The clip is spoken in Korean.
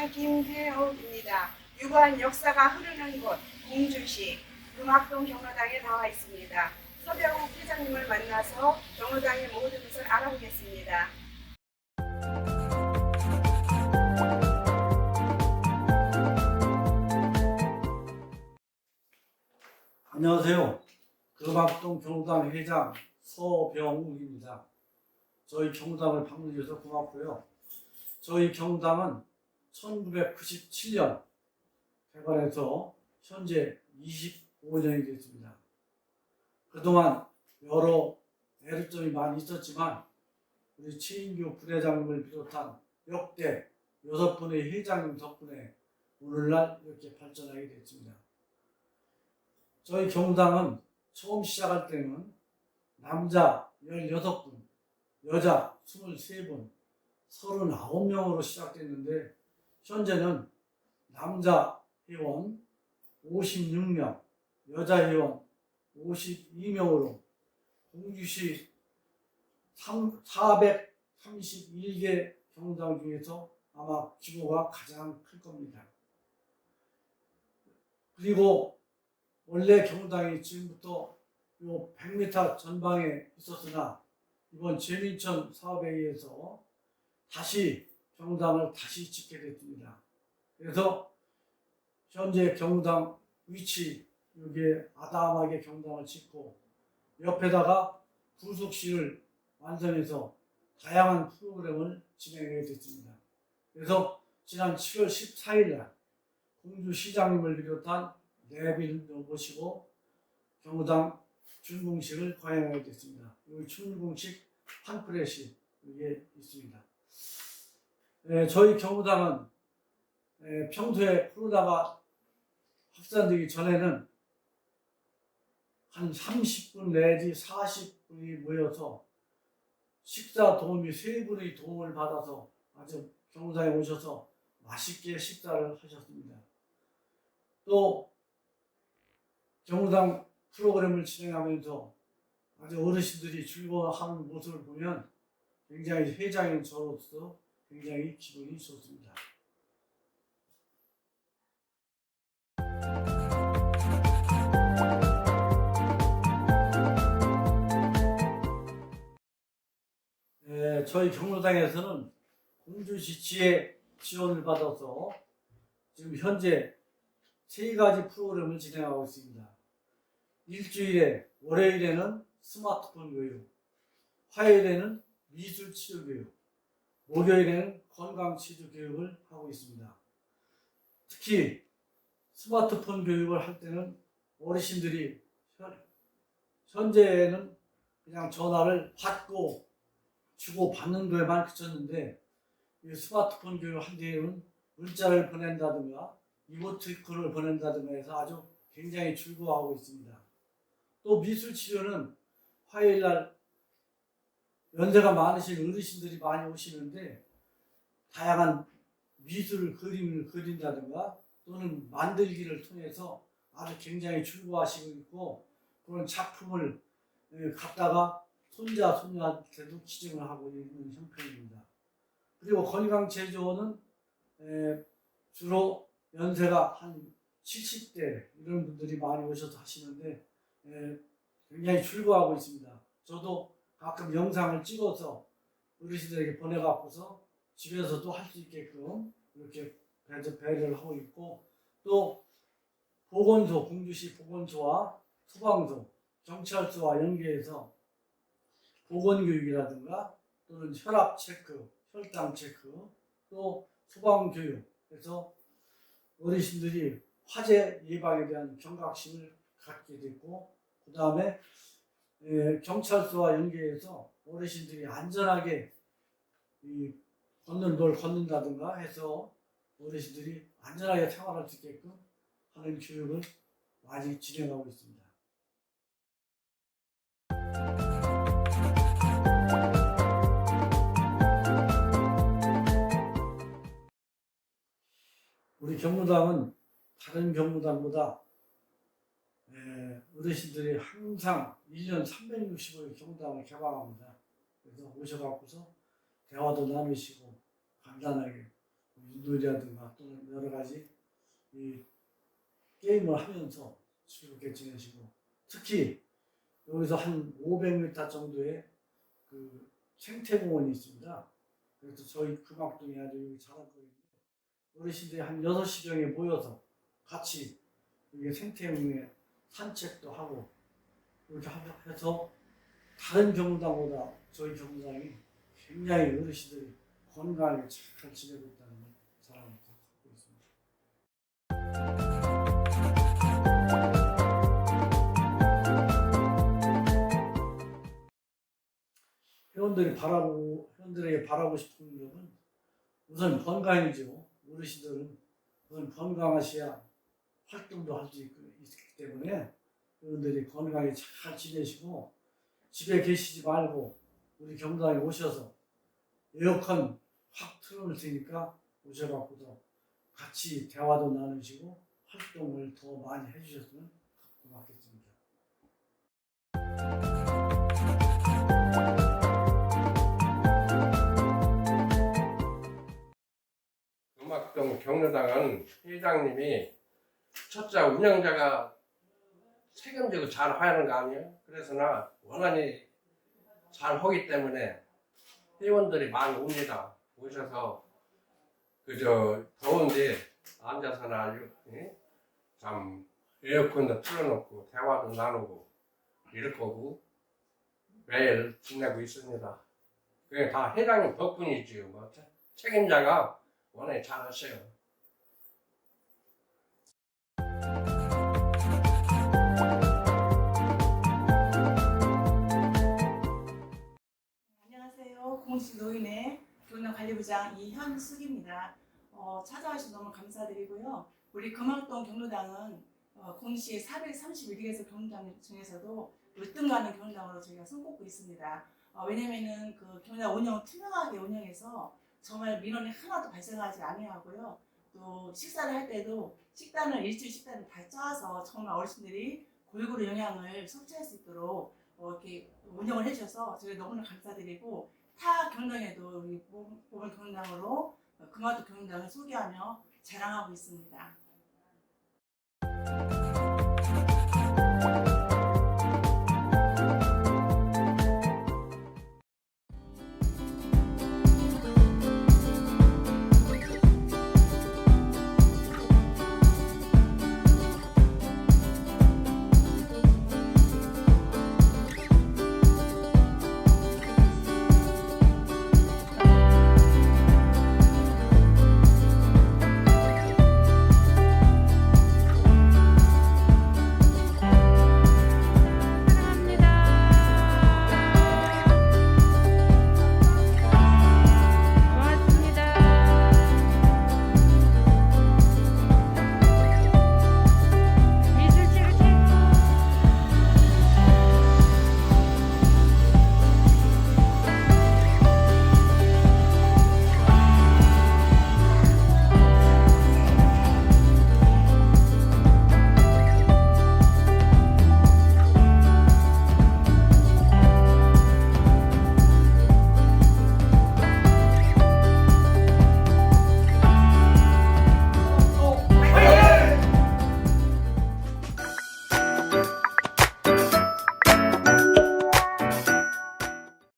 경무당 김대옥입니다. 유구한 역사가 흐르는 곳 공주시 금학동 경로당에 나와 있습니다. 서병욱 회장님을 만나서 경로당의 모든 것을 알아보겠습니다. 안녕하세요. 금학동 경무당 회장 서병욱입니다. 저희 경무당을 방문해 주셔서 고맙고요. 저희 경무당은 1997년 개발해서 현재 25년이 됐습니다. 그동안 여러 애로점이 많이 있었지만 우리 최인규 부회장님을 비롯한 역대 여섯 분의 회장님 덕분에 오늘날 이렇게 발전하게 됐습니다. 저희 경당은 처음 시작할 때는 남자 16분, 여자 23분, 39명으로 시작됐는데 현재는 남자 회원 56명, 여자 회원 52명으로 공주시 431개 경당 중에서 아마 규모가 가장 클 겁니다. 그리고 원래 경당이 지금부터 요 100m 전방에 있었으나 이번 재민천 사업에 의해서 다시 경당을 다시 짓게 됐습니다. 그래서 현재 경당 위치 여기에 아담하게 경당을 짓고 옆에다가 부속실을 완성해서 다양한 프로그램을 진행하게 됐습니다. 그래서 지난 7월 14일 날 공주시장님을 비롯한 내빈도 모시고 경우당 준공식을 거행하게 됐습니다. 여기 준공식 팜플렛이 여기에 있습니다. 에, 저희 경우당은 에, 평소에 코로나가 확산되기 전에는 한 30분 내지 40분이 모여서 식사 도우미 세 분의 도움을 받아서 아주 경우당에 오셔서 맛있게 식사를 하셨습니다. 또 경우당 프로그램을 진행하면서 아주 어르신들이 즐거워하는 모습을 보면 굉장히 회장인 저로서 굉장히 기분이 좋습니다. 에, 저희 경로당에서는 공주시 지혜 지원을 받아서 지금 현재 세 가지 프로그램을 진행하고 있습니다. 일주일에 월요일에는 스마트폰 교육, 화요일에는 미술 치료 교육, 목요일에는 건강 치료 교육을 하고 있습니다. 특히 스마트폰 교육을 할 때는 어르신들이 현- 현재는 그냥 전화를 받고 주고 받는 거에만 그쳤는데 이 스마트폰 교육을 할 때는 문자를 보낸다든가 이모티콘을 보낸다든가 해서 아주 굉장히 즐거워하고 있습니다. 또 미술 치료는 화요일 날 연세가 많으신 어르신들이 많이 오시는데 다양한 미술 그림을 그린다든가 또는 만들기를 통해서 아주 굉장히 즐거워하시고 있고 그런 작품을 예, 갖다가 손자 손녀한테도 기증을 하고 있는 형편입니다. 그리고 건강 제조는 에, 주로 연세가 한 70대 이런 분들이 많이 오셔서 하시는데 에, 굉장히 즐거워하고 있습니다. 저도 가끔 영상을 찍어서 어르신들에게 보내갖고서 집에서도 할 수 있게끔 이렇게 배려를 하고 있고 또 보건소 공주시 보건소와 소방서 경찰서와 연계해서 보건교육이라든가 또는 혈압 체크, 혈당 체크, 또 소방 교육에서 어르신들이 화재 예방에 대한 경각심을 갖게 됐고 그 다음에 경찰서와 연계해서 어르신들이 안전하게 이 걷는 걸 걷는다든가 해서 어르신들이 안전하게 생활할 수 있게끔 하는 교육을 많이 진행하고 있습니다. 우리 경무당은 다른 경무당보다 에, 어르신들이 항상 1년 365일 경무당을 개방합니다. 그래서 오셔갖고서 대화도 나누시고 간단하게 윷놀이라든가 또는 여러 가지 이 게임을 하면서 즐겁게 지내시고 특히 여기서 한 500m 정도의 그 생태공원이 있습니다. 그래서 저희 금악동이 아주 자랑거리인데 어르신들이 한 6시 경에 모여서 같이 여기 생태공원에 산책도 하고 이렇게 해서 다른 경로당보다 저희 경로당이 굉장히 어르신들이 건강하게 잘 지내고 있다는 자랑을 갖고 있습니다. 회원들이 바라보고 회원들에게 바라고 싶은 점은 우선 건강이죠. 어르신들은 우선 건강하셔야 활동도 할 수 있기 때문에 회원들이 건강히 잘 지내시고 집에 계시지 말고 우리 경당에 오셔서 에어컨 확 틀어놓을 테니까 오셔갖고도 같이 대화도 나누시고 활동을 더 많이 해주셨으면 고맙겠습니다. 음악동 경로당은 회장님이 첫째 운영자가 책임지고 잘 하는 거 아니에요? 그래서 나 원한이 잘 하기 때문에 회원들이 많이 옵니다. 오셔서 그저 더운데 앉아서나 예? 참 에어컨도 틀어놓고 대화도 나누고 이럴 거고 매일 지내고 있습니다. 그게 다 회장님 덕분이지요. 뭐 책- 책임자가 원래 잘하세요. 공식 노인의 경로관리부장 이현숙입니다. 어, 찾아와주셔서 너무 감사드리고요. 우리 금학동 경로당은 어, 공시 431개소 경로당 중에서도 1등 가는 경로당으로 저희가 손꼽고 있습니다. 어, 왜냐면은 그 경로당 운영을 투명하게 운영해서 정말 민원이 하나도 발생하지 아니하고요. 또 식사를 할 때도 식단을 일주일 식단을 다 짜서 정말 어르신들이 골고루 영양을 섭취할 수 있도록 어, 이렇게 운영을 해주셔서 저희가 너무나 감사드리고 타 경당에도 우리 모범 경당으로 어, 금화도 경당을 소개하며 자랑하고 있습니다.